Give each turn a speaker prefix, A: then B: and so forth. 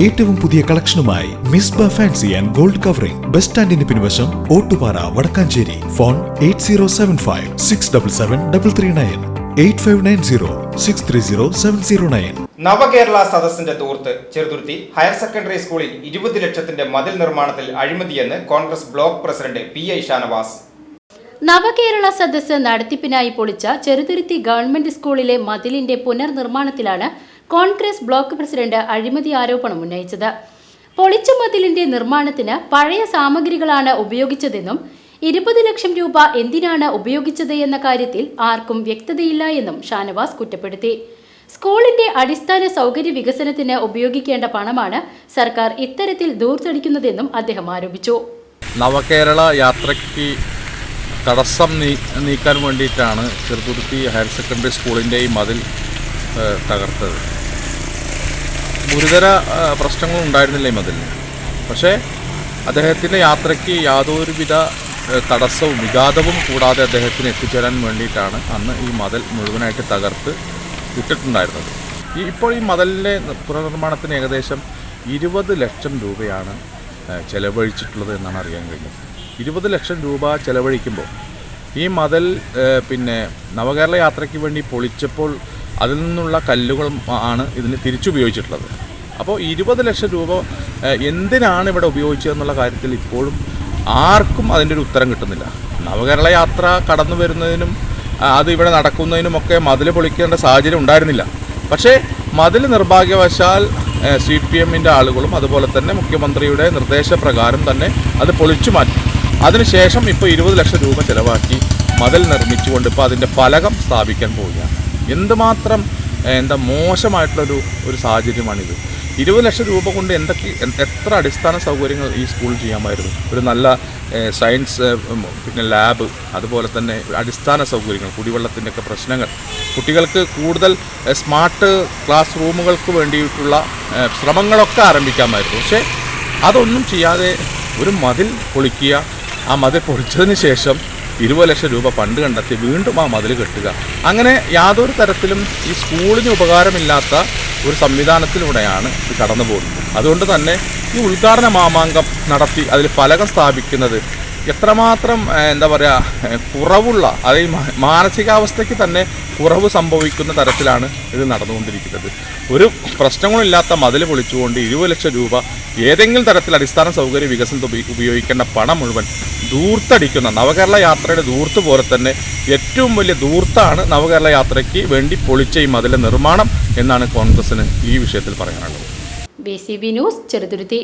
A: ഏറ്റവും പുതിയ കളക്ഷനുമായി Misba fancy and gold covering. Bus സ്റ്റാൻഡിന് പിൻവശം Ottupara Vadakkanchery. Phone eight zero seven five six double seven double three nine. Eight five nine zero six three zero seven zero nine.
B: Navakerala സദസ്സിന്റെ തൂർത്ത് Cheruthuruthy higher secondary സ്കൂളിൽ ഇരുപത് ലക്ഷത്തിന്റെ മതിൽ നിർമ്മാണത്തിൽ അഴിമതിയെന്ന് Congress block president P I Shanavas.
C: Navakerala സദസ്സ് നടത്തിപ്പിനായി പൊളിച്ച ചെറുതുരുത്തി ഗവൺമെന്റ് സ്കൂളിലെ മതിലിന്റെ പുനർനിർമ്മാണത്തിലാണ് കോൺഗ്രസ് ബ്ലോക്ക് പ്രസിഡന്റ് അഴിമതി ആരോപണം ഉന്നയിച്ചത്. പൊളിച്ച മതിലിന്റെ നിർമ്മാണത്തിന് പഴയ സാമഗ്രികളാണ് ഉപയോഗിച്ചതെന്നും ഇരുപത് ലക്ഷം രൂപ എന്തിനാണ് ഉപയോഗിച്ചത് എന്ന കാര്യത്തിൽ ആർക്കും വ്യക്തതയില്ല എന്നും ഷാനവാസ് കുറ്റപ്പെടുത്തി. സ്കൂളിന്റെ അടിസ്ഥാന സൗകര്യ വികസനത്തിന് ഉപയോഗിക്കേണ്ട പണമാണ് സർക്കാർ ഇത്തരത്തിൽ ദൂർത്തടിക്കുന്നതെന്നും അദ്ദേഹം ആരോപിച്ചു.
D: നവകേരള യാത്രയ്ക്ക് തടസ്സം നീക്കാൻ വേണ്ടിയിട്ടാണ് ചെറുതുരുത്തി ഹയർ സെക്കൻഡറി സ്കൂളിന്റെ ഈ മതിൽ തകർത്തത്. ഗുരുതര പ്രശ്നങ്ങളും ഉണ്ടായിരുന്നില്ല ഈ മതിലിന്. പക്ഷേ അദ്ദേഹത്തിന്റെ യാത്രയ്ക്ക് യാതൊരുവിധ തടസ്സവും വിഘാതവും കൂടാതെ അദ്ദേഹത്തിന് എത്തിച്ചേരാൻ വേണ്ടിയിട്ടാണ് അന്ന് ഈ മതിൽ മുഴുവനായിട്ട് തകർത്ത് ഇട്ടിട്ടുണ്ടായിരുന്നത്. ഈ ഇപ്പോൾ ഈ മതിലിന്റെ പുനർനിർമ്മാണത്തിന് ഏകദേശം ഇരുപത് ലക്ഷം രൂപയാണ് ചെലവഴിച്ചിട്ടുള്ളത് എന്നാണ് അറിയാൻ കഴിഞ്ഞത്. ഇരുപത് ലക്ഷം രൂപ ചെലവഴിക്കുമ്പോൾ ഈ മതിൽ പിന്നെ നവകേരള യാത്രയ്ക്ക് വേണ്ടി പൊളിച്ചപ്പോൾ അതിൽ നിന്നുള്ള കല്ലുകൾ ആണ് ഇതിന് തിരിച്ചുപയോഗിച്ചിട്ടുള്ളത്. അപ്പോൾ ഇരുപത് ലക്ഷം രൂപ എന്തിനാണ് ഇവിടെ ഉപയോഗിച്ചതെന്നുള്ള കാര്യത്തിൽ ഇപ്പോഴും ആർക്കും അതിന്റെ ഒരു ഉത്തരം കിട്ടുന്നില്ല. നവകേരള യാത്ര കടന്നു വരുന്നതിനും അത് ഇവിടെ നടക്കുന്നതിനുമൊക്കെ മതിൽ പൊളിക്കേണ്ട സാഹചര്യം ഉണ്ടായിരുന്നില്ല. പക്ഷേ മതിൽ നിർഭാഗ്യവശാൽ സി പി എമ്മിന്റെ ആളുകളും അതുപോലെ തന്നെ മുഖ്യമന്ത്രിയുടെ നിർദ്ദേശപ്രകാരം തന്നെ അത് പൊളിച്ചു മാറ്റി. അതിനുശേഷം ഇപ്പോൾ ഇരുപത് ലക്ഷം രൂപ ചിലവാക്കി മതിൽ നിർമ്മിച്ചുകൊണ്ട് ഇപ്പോൾ അതിന്റെ ഫലകം സ്ഥാപിക്കാൻ പോവുകയാണ്. എന്തുമാത്രം എന്താ മോശമായിട്ടുള്ളൊരു ഒരു സാഹചര്യമാണിത്. ഇരുപത് ലക്ഷം രൂപ കൊണ്ട് എന്തൊക്കെ എത്ര അടിസ്ഥാന സൗകര്യങ്ങൾ ഈ സ്കൂളിൽ ചെയ്യാമായിരുന്നു? ഒരു നല്ല സയൻസ് പിന്നെ ലാബ് അതുപോലെ തന്നെ അടിസ്ഥാന സൗകര്യങ്ങൾ കുടിവെള്ളത്തിന്റെയൊക്കെ പ്രശ്നങ്ങൾ. കുട്ടികൾക്ക് കൂടുതൽ സ്മാർട്ട് ക്ലാസ് റൂമുകൾക്ക് വേണ്ടിയിട്ടുള്ള ശ്രമങ്ങളൊക്കെ ആരംഭിക്കാമായിരുന്നു. പക്ഷേ അതൊന്നും ചെയ്യാതെ ഒരു മതിൽ പൊളിക്കുക ആ മതിൽ പൊളിച്ചതിന് ശേഷം ഇരുപത് ലക്ഷം രൂപ ഫണ്ട് കണ്ടെത്തി വീണ്ടും ആ മതിൽ കെട്ടുക. അങ്ങനെ യാതൊരു തരത്തിലും ഈ സ്കൂളിന് ഉപകാരമില്ലാത്ത ഒരു സംവിധാനത്തിലൂടെയാണ് ഇത് കടന്നു പോകുന്നത് അതുകൊണ്ട് തന്നെ ഈ ഉദ്ഘാടന മാമാങ്കം നടത്തി അതിൽ ഫലകം സ്ഥാപിക്കുന്നത് എത്രമാത്രം എന്താ പറയുക കുറവുള്ള അതായത് മാനസികാവസ്ഥയ്ക്ക് തന്നെ കുറവ് സംഭവിക്കുന്ന തരത്തിലാണ് ഇത് നടന്നുകൊണ്ടിരിക്കുന്നത്. ഒരു പ്രശ്നങ്ങളില്ലാത്ത മതിൽ പൊളിച്ചുകൊണ്ട് ഇരുപത് ലക്ഷം രൂപ ഏതെങ്കിലും തരത്തിൽ അടിസ്ഥാന സൗകര്യ വികസനത്തിൽ ഉപയോഗിക്കേണ്ട പണം മുഴുവൻ ദൂർത്തടിക്കുന്ന നവകേരള യാത്രയുടെ ദൂർത്ത് പോലെ തന്നെ ഏറ്റവും വലിയ ദൂർത്താണ് നവകേരള യാത്രയ്ക്ക് വേണ്ടി പൊളിച്ച ഈ മതിലെ നിർമ്മാണം എന്നാണ് കോൺഗ്രസിന് ഈ വിഷയത്തിൽ പറയാനുള്ളത്.
C: B C B news Cheruthuruthy